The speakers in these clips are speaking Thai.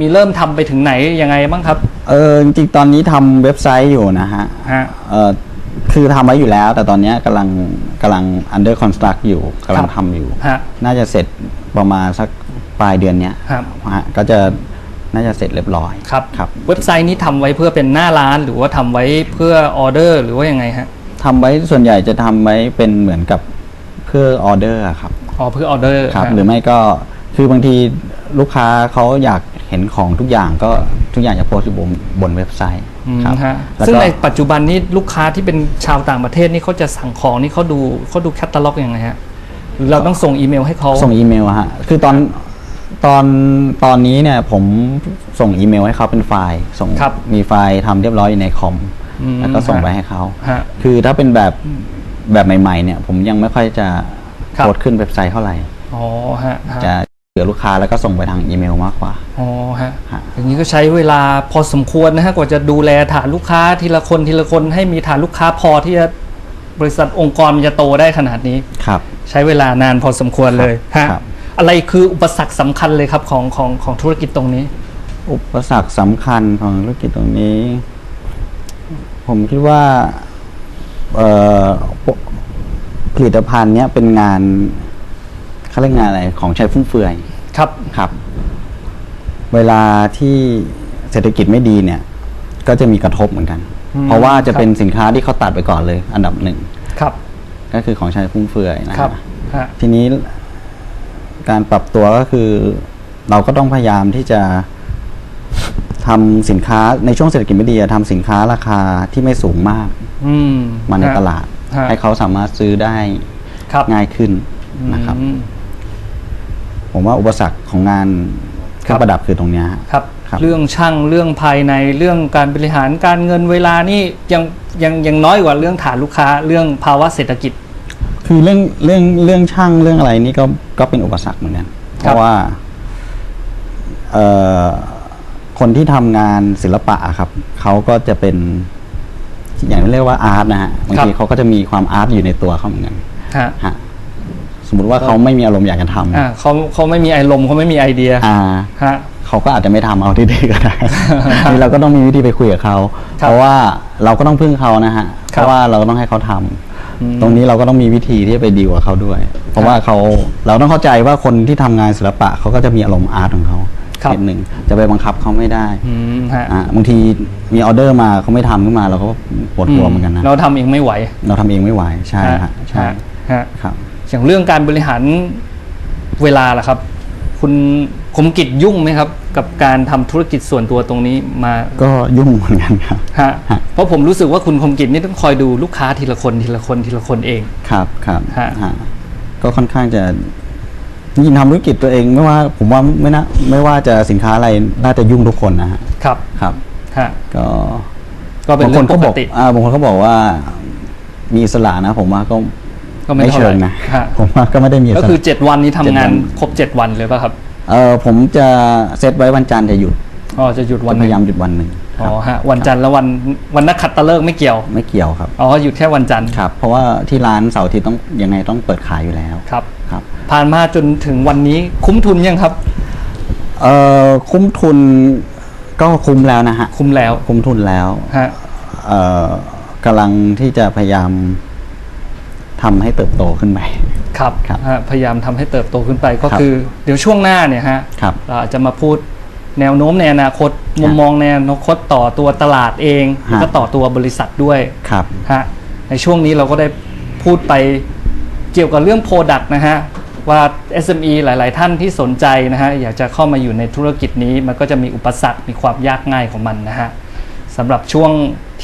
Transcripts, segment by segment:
มีเริ่มทำไปถึงไหนยังไงบ้างครับ เออจริงๆตอนนี้ทำเว็บไซต์อยู่นะฮะฮะ เออคือทำไว้อยู่แล้ว แต่ตอนเนี้ยกำลังกำลัง under construct อยู่กำลังทำอยู่ ฮะ น่าจะเสร็จประมาณสักปลายเดือนเนี้ยครับ ฮะก็จะน่าจะเสร็จเรียบร้อยครับครับเว็บไซต์นี้ทำไว้เพื่อเป็นหน้าร้านหรือว่าทำไว้เพื่อออเดอร์หรือว่ายังไงฮะทำไว้ส่วนใหญ่จะทำไว้เป็นเหมือนกับเพื่อออเดอร์อะครับ อ๋อเพื่อออเดอร์ครับ ฮะ หรือไม่ก็คือบางทีลูกค้าเขาอยาก เห็นของทุกอย่างก็ทุกอย่างจะโพสต์อยู่บนบนเว็บไซต์อืมครับฮะแล้วซึ่งก็ในปัจจุบันนี้ลูกค้าที่เป็นชาวต่างประเทศนี่เขาจะสั่งของนี่เขาดูเขาดูแคตตาล็อกยังไงฮะหรือเราต้องส่งอีเมลให้เขาส่งอีเมลอะฮะคือตอนตอนตอนนี้เนี่ยผมส่งอีเมลให้เขาเป็นไฟล์ ส่งครับมีไฟล์ทำเรียบร้อยอยู่ในคอมอืมแล้วก็ส่งไปให้เขา ฮะ คือถ้าเป็นแบบแบบใหม่ๆเนี่ย ผมยังไม่ค่อยจะครับ โพสต์ขึ้นเว็บไซต์เท่าไหร่ อ๋อฮะฮะ จะ เหลือลูกค้าแล้วก็ส่งไปทางอีเมลมากกว่า อ๋อฮะฮะ อย่างนี้ก็ใช้เวลาพอสมควรนะฮะกว่าจะดูแลฐานลูกค้าทีละคนทีละคนให้มีฐานลูกค้าพอที่จะบริษัทองค์กรมันจะโตได้ขนาดนี้ ครับ ใช้เวลานานพอสมควรเลยฮะครับ อะไรคืออุปสรรคสำคัญเลยครับของของของธุรกิจตรงนี้ อุปสรรคสำคัญของธุรกิจตรงนี้ ผมคิดว่าเอ่อผลิตภัณฑ์เนี้ยเป็นงาน เขาเรียกงานอะไรของใช้ฟุ่มเฟือยครับครับ เวลาที่เศรษฐกิจไม่ดีเนี่ย ก็จะมีกระทบเหมือนกัน อืมเพราะว่าจะครับเป็นสินค้าที่เขาตัดไปก่อนเลย อันดับหนึ่งครับก็คือของใช้ฟุ่มเฟือยนะฮะครับฮะทีนี้การปรับตัวก็คือ เราก็ต้องพยายามที่จะทำสินค้าในช่วงเศรษฐกิจไม่ดีอะทำสินค้าราคาที่ไม่สูงมากอืมมาในฮะ ตลาด ฮะ ให้เขาสามารถซื้อได้ครับง่ายขึ้นนะครับ อืม ผมว่าอุปสรรคของงานเครื่องประดับคือตรงเนี้ยฮะ ครับ ครับ เรื่องช่างเรื่องภายในเรื่องการบริหารการเงินเวลานี่ยังยังยังน้อยกว่าเรื่องฐานลูกค้าเรื่องภาวะเศรษฐกิจ คือเรื่องเรื่องเรื่องช่างเรื่องอะไรนี่ก็ก็เป็นอุปสรรคเหมือนกันเพราะว่าเอ่อคนที่ทำงานศิลปะอะครับเขาก็จะเป็น อย่างที่เรียกว่าอาร์ตนะฮะบางทีครับ เขาก็จะมีความอาร์ตอยู่ในตัวเขาเหมือนกันฮะ ฮะส มมติว่าเขาไม่มีอารมณ์อยากจะทำอ่าเขาเขาไม่มีไอลมเขาไม่มีไอเดียอ่าฮะเขาก็อาจจะไม่ทำเอาที่ดีก็ได้นี่เราก็ต้องมีวิธีไปคุยกับเขาครับเพราะว่าเราก็ต้องพึ่งเขานะฮะคเพรับราะว่าเราก็ต้องให้เขาทำอืมตรงนี้เราก็ต้องมีวิธีที่จะไปดีลกับเขาด้วย เพราะว่าเขาเราต้องเข้าใจว่าคนที่ทำงานศิลปะเขาก็จะมีอารมณ์อาร์ตของเขาครับนิดหนึ่งจะไปบังคับเขาไม่ได้อืมฮะอ่าบางทีมีออเดอร์มาเขาไม่ทำขึ้นมาเราก็ปวดหัวเหมือนกันนะ เราทำเองไม่ไหว เราทำเองไม่ไหว ใช่ฮะใช่ฮะฮะครับ อย่างเรื่องการบริหารเวลาล่ะครับ คุณคมกิจยุ่งไหมครับ กับการทำธุรกิจส่วนตัวตรงนี้มาก็ยุ่งเหมือนกันครับฮะฮะเพราะผมรู้สึกว่าคุณคมกิจนี่ต้องคอยดูลูกค้าทีละคนทีละคนทีละคนเอง ครับครับฮะฮะก็ค่อนข้างจะยิ่งทำธุรกิจตัวเองไม่ว่าผมว่าไม่นะไม่ว่าจะสินค้าอะไรน่าจะยุ่งทุกคนนะฮะครับครับฮะก็ก็เป็นบางเรื่คอนงปก็กบอกติอ่าบางคนเขาบอกว่ามีอิสระนะผมว่าก็ ก็ไม่ไม่เท่าเชิไหร่งนะฮะผมว่าก็ไม่ได้มีอิสก็ระคือ7วันนี้ทำเจ็ดงานวัน ครบ 7 วันเลยป่ะครับเออผมจะเซตไว้วันจันทร์จะหยุดอ๋อจะหยุดวัจะนพยายามหยุดวันหนึ่งคอ๋รับอฮะวันจันทร์แล้ววันวันนักขัตฤกษ์ไม่เกี่ยวไม่เกี่ยวครับอ๋อหยุดแค่วันจันทร์ครับ เพราะว่าที่ร้านเสาร์อาทิตย์ต้องยังไงต้องเปิดขายอยู่แล้วครับ ครับ ผ่านมาจนถึงวันนี้คุ้มทุนยังครับ เอ่อคุ้มทุนก็คุ้มแล้วนะฮะคุ้มแล้วคุ้มทุนแล้วฮะเอ่อกำลังที่จะพยายาม ทำให้เติบโตขึ้นไปครับครับฮะพยายามทำให้เติบโตขึ้นไปก็ครับคือ เดี๋ยวช่วงหน้าเนี่ยฮะครับเราอาจจะมาพูดแนวโน้มในอนาคตมุมมองในอนาคตต่อตัวตลาดเองแล้วก็ต่อตัวบริษัทด้วยครับฮะในช่วงนี้เราก็ได้พูดไปเกี่ยวกับเรื่อง Product นะฮะว่า SME หลาย ๆ ท่านที่สนใจนะฮะอยากจะเข้ามาอยู่ในธุรกิจนี้ มันก็จะมีอุปสรรคมีความยากง่ายของมันนะฮะสำหรับช่วง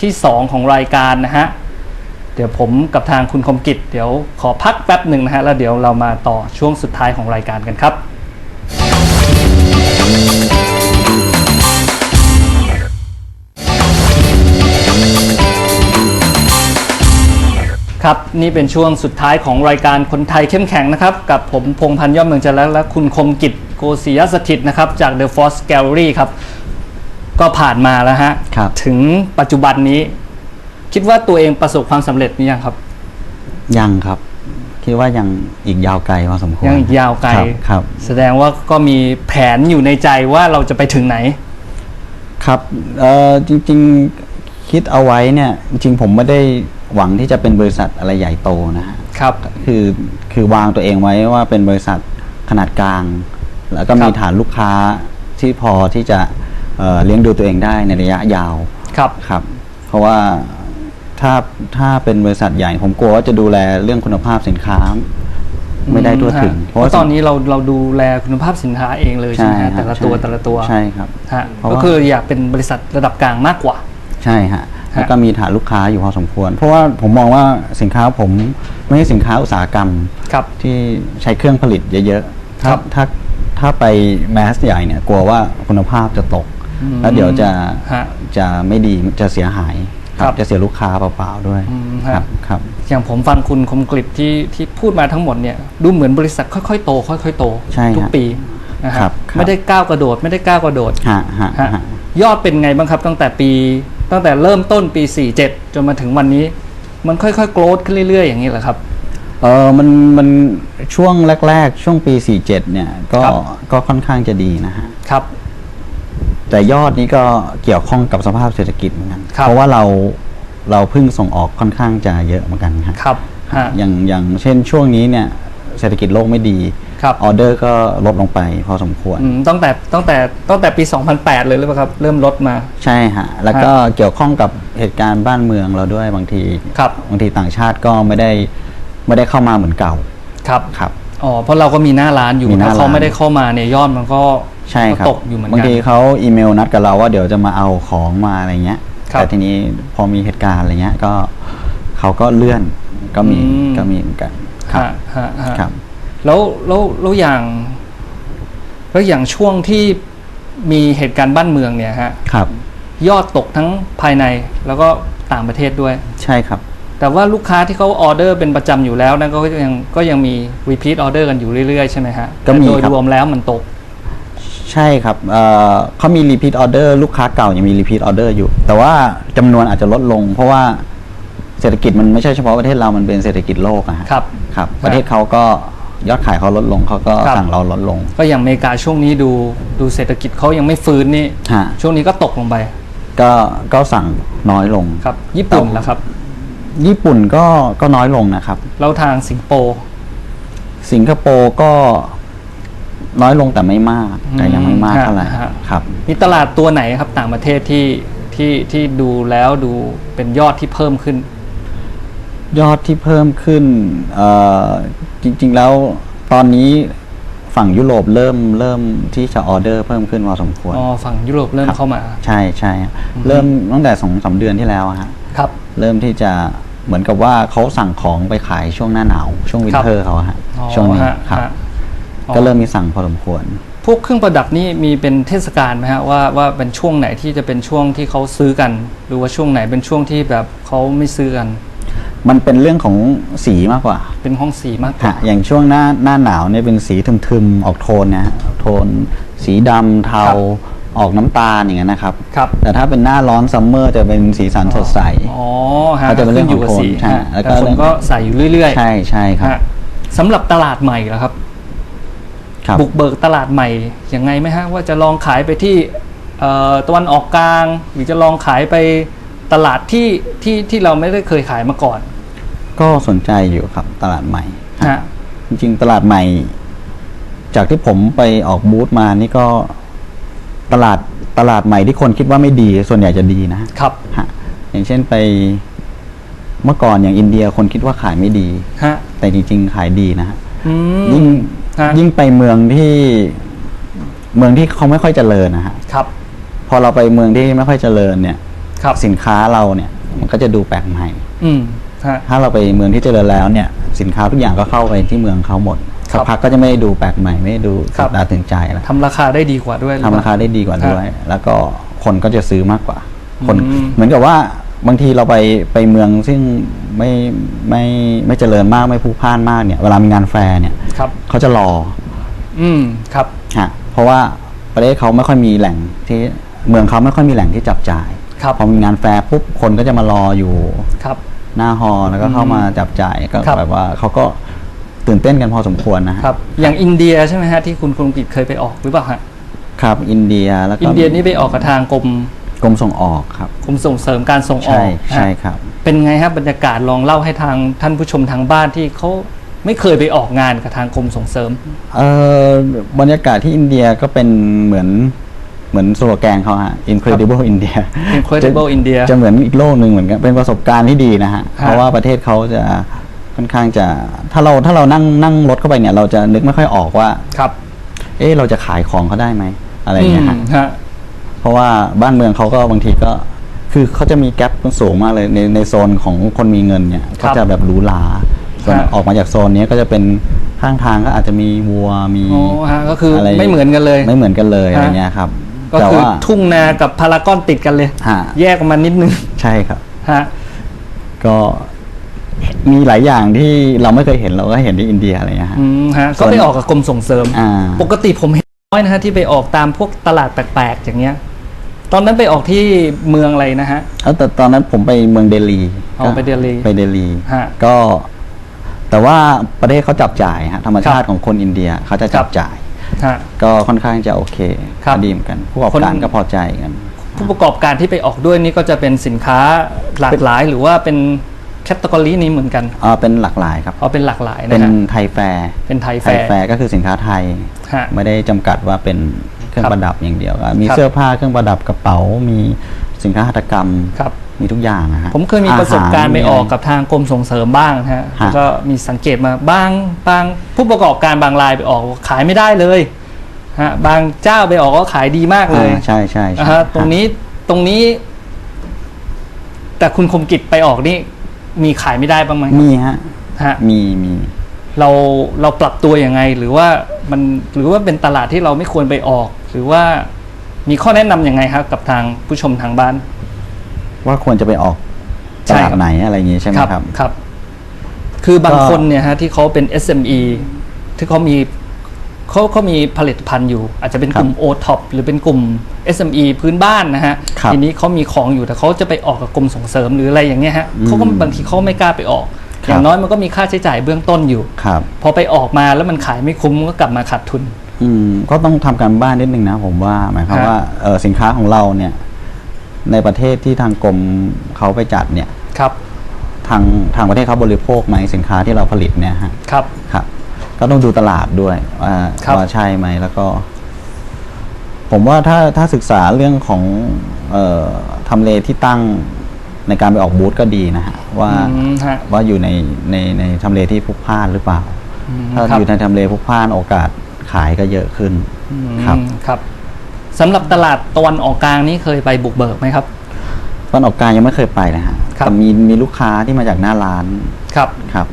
ที่ 2 ของรายการนะฮะ เดี๋ยวผมกับทางคุณคมกิจเดี๋ยวขอพักแป๊บหนึ่งนะฮะแล้วเดี๋ยวเรามาต่อช่วงสุดท้ายของรายการกันครับครับนี่เป็นช่วงสุดท้ายของรายการคนไทยเข้มแข็งนะครับ กับผมพงษ์พันธ์ย่อมเมืองจันทร์และคุณคมกิจโกศิยสถิตนะครับ จาก The Force Gallery ครับ ก็ผ่านมาแล้วฮะครับถึงปัจจุบันนี้ คิดว่าตัวเองประสบความสำเร็จหรือยังครับ ยังครับคิดคิดว่ายังอีกยาวไกลพอสมควรยังอีกยาวไกล ครับครับ แสดงว่าก็มีแผนอยู่ในใจว่าเราจะไปถึงไหน ครับเอ่อจริงๆคิดเอาไว้เนี่ย จริงๆผมไม่ได้หวังที่จะเป็นบริษัทอะไรใหญ่โตนะฮะครับ คือคือวางตัวเองไว้ว่าเป็นบริษัทขนาดกลาง แล้วก็มีครับ ฐานลูกค้าที่พอที่จะเอ่อเลี้ยงดูตัวเองได้ในระยะยาว ครับ ครับ เพราะว่า ถ้าถ้าเป็นบริษัทใหญ่ผมกลัวว่าจะดูแลเรื่องคุณภาพสินค้า ไม่ได้ทั่วถึงฮะเพราะตอนนี้เราเราดูแลคุณภาพสินค้าเองเลยใช่ไหมฮะคแต่รับละตัวใช่ แต่ละตัวใช่ครับ ฮะเพราะก็ว่า คืออยากเป็นบริษัทระดับกลางมากกว่า ใช่ฮะ แล้วก็มีฐานลูกค้าอยู่พอสมควร เพราะว่าผมมองว่าสินค้าผมไม่ใช่สินค้าอุตสาหกรรม ครับ ที่ใช้เครื่องผลิตเยอะๆ ถ้าครับถ้าถ้าไปแมสใหญ่เนี่ยกลัวว่าคุณภาพจะตก อืมแล้วเดี๋ยวจะฮะ จะไม่ดีจะเสียหาย ครับจะเสียลูกค้าเปล่าๆด้วยอืมคฮะรับครับอย่างผมฟังคุณคมกริบที่ที่พูดมาทั้งหมดเนี่ยดูเหมือนบริษัทค่อยๆโต ค่อยๆโตใช่ทุกฮะปีนะคครัรับบครับ ไม่ได้ก้าวกระโดดไม่ได้ก้าวกระโดดฮะฮะฮะฮะ ยอดเป็นไงบ้างครับตั้งแต่ปี ตั้งแต่เริ่มต้นปี 47 จนมาถึงวันนี้ มันค่อยๆโกรธขึ้นเรื่อย ๆ อย่างนี้เหรอครับ เออมันมันช่วงแรก ๆ ช่วงปี 47 เนี่ย ก็ครับ ก็ค่อนข้างจะดีนะฮะ ครับ แต่ยอดนี้ก็เกี่ยวข้องกับสภาพเศรษฐกิจเหมือนกันครับเพราะว่าเราเราเพิ่งส่งออกค่อนข้างจะเยอะเหมือนกันครับครับฮะอย่างอย่างเช่นช่วงนี้เนี่ยเศรษฐกิจโลกไม่ดีครับออเดอร์ก็ลดลงไปพอสมควรอืมตั้งแต่ตั้งแต่ตั้งแต่ปี 2008 เลยหรือเปล่าครับ เริ่มลดมาใช่ฮะ แล้วก็เกี่ยวข้องกับเหตุการณ์บ้านเมืองเราด้วยบางทีครับบางทีต่างชาติก็ไม่ได้ไม่ได้เข้ามาเหมือนเก่าครับครับ อ๋อเพราะเราก็มีหน้าร้านอยู่มีหน้าถ้าเขาร้าน ไม่ได้เข้ามาเนี่ยยอดมันก็ใช่ครับก็ตกอยู่เหมือนบางกัน ทีเขาอีเมลนัดกับเราว่าเดี๋ยวจะมาเอาของมาอะไรเงี้ยครับแต่ทีนี้พอมีเหตุการณ์อะไรเงี้ยก็เขาก็เลื่อนก็มีอืม ก็มีเหมือนกันครับ ฮะฮะฮะครับ แล้วแล้วแล้วอย่างแล้วอย่างช่วงที่มีเหตุการณ์บ้านเมืองเนี่ยฮะครับ ยอดตกทั้งภายในแล้วก็ต่างประเทศด้วย ใช่ครับ แต่ว่าลูกค้าที่เขาออเดอร์เป็นประจำอยู่แล้วนั่นก็ยังก็ยังมี repeat order กันอยู่เรื่อยๆใช่ไหมฮะก็มีแต่โดยครับรวมแล้วมันตก ใช่ครับเอ่อเขามี repeat order ลูกค้าเก่ายังมี repeat order อยู่ แต่ว่าจำนวนอาจจะลดลง เพราะว่าเศรษฐกิจมันไม่ใช่เฉพาะประเทศเรามันเป็นเศรษฐกิจโลกอะฮะครับครับประเทศเขาก็ยอดขายเขาลดลงเขาก็ครับสั่งเราลดลง ก็อย่างอเมริกาช่วงนี้ดูดูเศรษฐกิจเขายังไม่ฟื้นนี่ฮะช่วงนี้ก็ตกลงไป ก็ก็สั่งน้อยลงครับญี่ปุ่นล่ะครับ ญี่ปุ่นก็ก็น้อยลงนะครับ แล้วทางสิงคโปร์สิงคโปร์ก็น้อยลงแต่ไม่มากแต่ยังไม่มากอืมเท่าไหร่ฮะ ครับ มีตลาดตัวไหนครับต่างประเทศที่ที่ที่ดูแล้วดูเป็นยอดที่เพิ่มขึ้น ยอดที่เพิ่มขึ้นเอ่อจริง ๆ แล้วตอนนี้ ฝั่งยุโรปเริ่มเริ่มที่จะออเดอร์เพิ่มขึ้นพอสมควรอ๋อฝั่งยุโรปเริ่มครับเข้ามา ใช่ใช่ฮะเริ่มตั้งแต่สองสามเดือนที่แล้วอะฮะครับ เริ่มที่จะเหมือนกับว่าเขาสั่งของไปขายช่วงหน้าหนาวช่วงวินเทอร์เขาอะฮะอ๋อช่วงนี้ฮะครับฮะอ๋อก็เริ่มมีสั่งพอสมควร พวกเครื่องประดับนี่มีเป็นเทศกาลไหมฮะว่าว่าเป็นช่วงไหนที่จะเป็นช่วงที่เขาซื้อกัน หรือว่าช่วงไหนเป็นช่วงที่แบบเขาไม่ซื้อกัน มันเป็นเรื่องของสีมากกว่าเป็นห้องสีมากกว่า ฮะอย่างช่วงหน้าหน้าหนาวเนี่ยเป็นสีทึมๆออกโทนนะฮะโทน สีดำเทาครับออกน้ำตาลอย่างเงี้ยนะครับ ครับ แต่ถ้าเป็นหน้าร้อนซัมเมอร์จะเป็นสีสันสดใส อ๋อฮะก็จะเป็นเรื่องของขึ้ยู่กับโทนสีใช่ฮะแล้วก็แต่คนก็ใส่อยู่เรื่อยๆใช่ใช่ครับฮะสำหรับตลาดใหม่แล้วครับ ครับ บุกเบิกตลาดใหม่ยังไงไหมฮะว่าจะลองขายไปที่เอ่อตะวันออกกลาง หรือจะลองขายไป ตลาดที่ที่ที่เราไม่ได้เคยขายมาก่อน ก็สนใจอยู่ครับ ตลาดใหม่ฮะจริงๆ ตลาดใหม่ จากที่ผมไปออกบูธมานี่ก็ตลาดตลาดใหม่ที่คนคิดว่าไม่ดีส่วนใหญ่จะดีนะครับฮะอย่างเช่นไปเมื่อก่อนอย่างอินเดียคนคิดว่าขายไม่ดีฮะแต่จริง ๆ ขายดีนะฮะอืมยิ่งฮะยิ่งไปเมืองที่เมืองที่เขาไม่ค่อยเจริญนะฮะครับ พอเราไปเมืองที่ไม่ค่อยเจริญเนี่ย ครับ สินค้าเราเนี่ยมันก็จะดูแปลกใหม่ อืมฮะ ถ้าเราไปเมืองที่เจริญแล้วเนี่ย สินค้าทุกอย่างก็เข้าไปที่เมืองเขาหมดครัสับกพักก็จะไม่ได้ดูแปลกใหม่ไม่ได้ดูครับตาถึงใจแล้วทำราคาได้ดีกว่าด้วยหอทำเปล่ราคาได้ดีกว่าด้วย แล้วก็คนก็จะซื้อมากกว่า คนอืม เหมือนกับว่าบางทีเราไปไปเมืองซึ่งไม่ไม่ไม่เจริญมากไม่พลุกพล่านมากเนี่ยเวลามีงานแฟร์เนี่ยครับ เขาจะรอ อืมครับ ฮะเพราะว่าประเทศเขาไม่ค่อยมีแหล่งที่เมืองเขาไม่ค่อยมีแหล่งที่จับจ่าย ครับพอมีงานแฟร์ปุ๊บคนก็จะมารออยู่ครับ หน้าฮอลล์แล้วก็เข้ามาจับจ่ายก็ครับ แบบว่าเขาก็ตื่นเต้นกันพอสมควรนะฮะครับ อย่างอินเดียใช่ไหมฮะที่คุณคงกิจเคยไปออกหรือเปล่าฮะครับอินเดียแล้วก็อินเดียนี่ไปออกกับทางกรมกรมส่งออกครับ กรมส่งเสริมการส่งอใช่อกใช่ฮะครับ เป็นไงฮะบรรยากาศลองเล่าให้ทางท่านผู้ชมทางบ้านที่เขาไม่เคยไปออกงานกับทางกรมส่งเสริม เออบรรยากาศที่อินเดียก็เป็นเหมือน เหมือนสโลแกนเขาฮะ Incredible India Incredible จะ India จะเหมือนอีกโลกหนึ่งเหมือนกันเป็นประสบการณ์ที่ดีนะฮะ เพราะว่าประเทศเขาจะค่อนข้างจะถ้าเราถ้าเรานั่งนั่งรถเข้าไปเนี่ย เราจะนึกไม่ค่อยออกว่าครับ เอ๊ะเราจะขายของเขาได้ไหมอะไรอย่างเงี้ยฮะมฮะเพราะว่าบ้านเมืองเขาก็บางทีก็คือเขาจะมีแกลบมันสูงมากเลยในในโซนของคนมีเงินเนี่ยครัก็บจะแบบหรูหราส่วนฮะออกมาจากโซนนี้ก็จะเป็นข้างทางก็อาจจะมีวัวมีอ๋อฮะก็คืออะไรไม่เหมือนกันเลย ไม่เหมือนกันเลยฮะอะไรเงี้ยครับ ก็แต่คือว่า ทุ่งนากับพารากอนติดกันเลย ฮะแยกออกมานิดนึงใช่ครับ ฮะ ก็มีหลายอย่างที่เราไม่เคยเห็นเราก็เห็นที่อินเดียอะไรเงี้ยฮะ อืมฮะส่ก็วนไปออกกับกรมส่งเสริม อ่า ปกติผมเห็นน้อยนะฮะที่ไปออกตามพวกตลาดแปลกๆ อย่างเงี้ย ตอนนั้นไปออกที่เมืองอะไรนะฮะ แล้วแต่ตอนนั้นผมไปเมืองเดลีอ๋อก็ไปเดลีไปเดลีฮะก็ แต่ว่าประเทศเขาจับจ่ายฮะธรรมชาติของคนอินเดียเขาจะจับจ่าย ฮะ ก็ค่อนข้างจะโอเคครับก็ดีเหมือนกันผู้ประกอบคนการก็พอใจกัน ผู้ประกอบการที่ไปออกด้วยนี่ก็จะเป็นสินค้าหลากหลายหรือว่าเป็นแคตตากรีนี้เหมือนกันอ่าเป็นหลากหลายครับ เอาเป็นหลากหลายเป็นะนฮะไทยแฟร์ เป็นไทยแฟไทยร์แฟร์ก็คือสินค้าไทย ฮะ ไม่ได้จำกัดว่าเป็นเครื่องครับประดับอย่างเดียวมีครับ เสื้อผ้าเครื่องประดับกระเป๋า มีสินค้าหัตถกรรม ครับ มีทุกอย่างนะฮะผมเคยมีประสบการณ์ไปออกกับทางกรมส่งเสริมบ้างนะฮะฮะก็มีสังเกตมาบางบางผู้ประกอบการบางรายไปออกขายไม่ได้เลยฮะบางเจ้าไปออกก็ขายดีมากเลยอ่าใช่ใช่ใช่นะฮะตรงนี้ตรงนี้ แต่คุณคมกิจไปออกนี่มีขายไม่ได้บ้างไหมมีฮะฮะมีมีเราเราปรับตัวยังไง หรือว่ามันหรือว่าเป็นตลาดที่เราไม่ควรไปออก หรือว่ามีข้อแนะนำยังไงครับกับทางผู้ชมทางบ้าน ว่าควรจะไปออกตใช่ลาดครับไหนอะไรอย่างงี้ใช่ไหมครับครับ คือบางก็คนเนี่ยฮะที่เขาเป็น SME ที่เขามีเขาเขามีผลิตภัณฑ์อยู่ อาจจะเป็นกลุ่ม o t o p หรือเป็นกลุ่ม SME พื้นบ้านนะฮะครับทีนี้เขามีของอยู่แต่เขาจะไปออกกับกรมส่งเสริมหรืออะไรอย่างเงี้ยฮะอืมเขาก็บางทีเขาไม่กล้าไปออกครับอย่างน้อยมันก็มีค่าใช้จ่ายเบื้องต้นอยู่ครับพอไปออกมาแล้วมันขายไม่คุ้มก็กลับมาขาดทุน อืมก็ต้องทำการบ้านนิดนึงนะผมว่าหมายความฮะว่าเออสินค้าของเราเนี่ย ในประเทศที่ทางกรมเขาไปจัดเนี่ยครับ ทางทางประเทศเขาบริโภคไหมสินค้าที่เราผลิตเนี่ยฮะครับครับ ก็ต้องดูตลาดด้วยว่าครับ ว่าใช่ไหมแล้วก็ ผมว่าถ้าถ้าศึกษาเรื่องของเอ่อทำเลที่ตั้งในการไปออกบูธก็ดีนะฮะว่า อืมฮะ ว่าอยู่ในในในทำเลที่พลุกพล่านหรือเปล่า อืมถ้าครับ อยู่ในทำเลพลุกพล่านโอกาสขายก็เยอะขึ้น อืมครับ ครับ สำหรับตลาดตะวันออกกลางนี่เคยไปบุกเบิกไหมครับ ตอนออกกลารยังไม่เคยไปนะฮะครับ แต่มีมีลูกค้าที่มาจากหน้าร้านครับ ครับ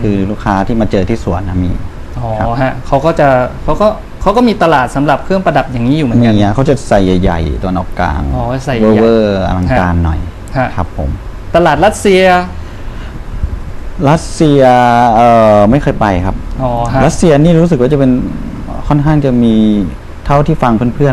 คือลูกค้าที่มาเจอที่สวนนะมี อ๋อครับ ฮะเขาก็จะเขาก็เขาก็มีตลาดสำหรับเครื่องประดับอย่างนี้อยู่เหมือนมีกันอะเขาจะใส่ใหญ่ๆตัวนออกกลางอ๋อใส่เวอร์ใหญ่เวอร์อลังการหน่อยฮะ ครับผม ตลาดรัสเซีย รัสเซียเอ่อไม่เคยไปครับ อ๋อฮะ รัสเซียนี่รู้สึกว่าจะเป็นค่อนข้างจะมีเท่าที่ฟังเพื่อนๆ